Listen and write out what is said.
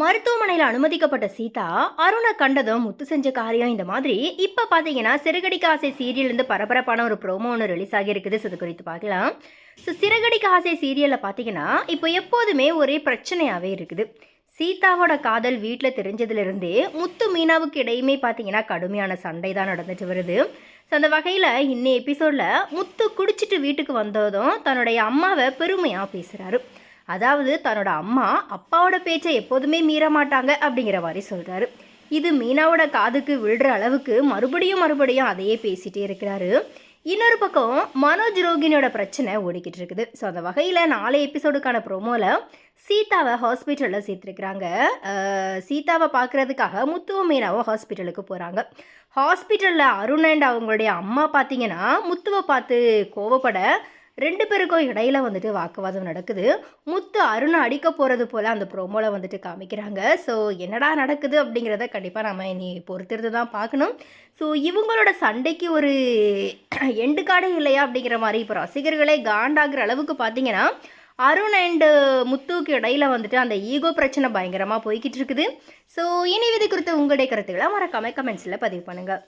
மருத்துவமனையில் அனுமதிக்கப்பட்ட சீதா அருணை கண்டதும் முத்து செஞ்ச காரியம் இந்த மாதிரி. இப்போ பார்த்தீங்கன்னா சிறுகடிக்க ஆசை சீரியல்லேருந்து பரபரப்பான ஒரு ப்ரோமோ ஒன்று ரிலீஸ் ஆகியிருக்குது. ஸோ இது குறித்து பார்க்கலாம். ஸோ சிறுகடிக்க ஆசை சீரியலில் பார்த்தீங்கன்னா இப்போ எப்போதுமே ஒரே பிரச்சனையாகவே இருக்குது. சீதாவோட காதல் வீட்டில் தெரிஞ்சதுலேருந்தே முத்து மீனாவுக்கு இடையுமே பார்த்தீங்கன்னா கடுமையான சண்டை தான் நடந்துட்டு வருது. ஸோ அந்த வகையில் இன்னும் எபிசோடில் முத்து குடிச்சிட்டு வீட்டுக்கு வந்ததும் தன்னுடைய அம்மாவை பெருமையாக பேசுகிறாரு அதாவது தன்னோட அம்மா அப்பாவோட பேச்சை எப்போதுமே மீற மாட்டாங்க அப்படிங்கிற மாதிரி சொல்கிறாரு இது மீனாவோட காதுக்கு விழுற அளவுக்கு மறுபடியும் மறுபடியும் அதையே பேசிகிட்டே இருக்கிறாரு. இன்னொரு பக்கம் மனோஜ் ரோகினியோட பிரச்சனை ஓடிக்கிட்டு இருக்குது. ஸோ அந்த வகையில் நாலு எபிசோடுக்கான ப்ரோமோவில் சீதாவை ஹாஸ்பிட்டலில் சேர்த்துருக்குறாங்க. சீதாவை பார்க்குறதுக்காக முத்துவ மீனாவும் ஹாஸ்பிட்டலுக்கு போகிறாங்க ஹாஸ்பிட்டலில் அருண் அண்ட் அவங்களுடைய அம்மா பார்த்தீங்கன்னா முத்துவை பார்த்து கோவப்பட ரெண்டு பேருக்கும் இடையில வந்துட்டு வாக்குவாதம் நடக்குது. முத்து அருணை அடிக்க போகிறது போல் அந்த ப்ரோமோவில் வந்துட்டு காமிக்கிறாங்க. ஸோ என்னடா நடக்குது அப்படிங்கிறத கண்டிப்பாக நம்ம இனி பொறுத்திருந்து தான் பார்க்கணும். ஸோ இவங்களோட சண்டைக்கு ஒரு எண்டு காடே இல்லையா அப்படிங்கிற மாதிரி இப்போ ரசிகர்களே காண்டாகிற அளவுக்கு பார்த்தீங்கன்னா அருண் அண்டு முத்துவுக்கு இடையில வந்துட்டு அந்த ஈகோ பிரச்சனை பயங்கரமாக போய்கிட்டு இருக்குது. ஸோ இனி இது குறித்து உங்களுடைய கருத்துக்களை மறக்காம கமெண்ட்ஸில் பதிவு பண்ணுங்கள்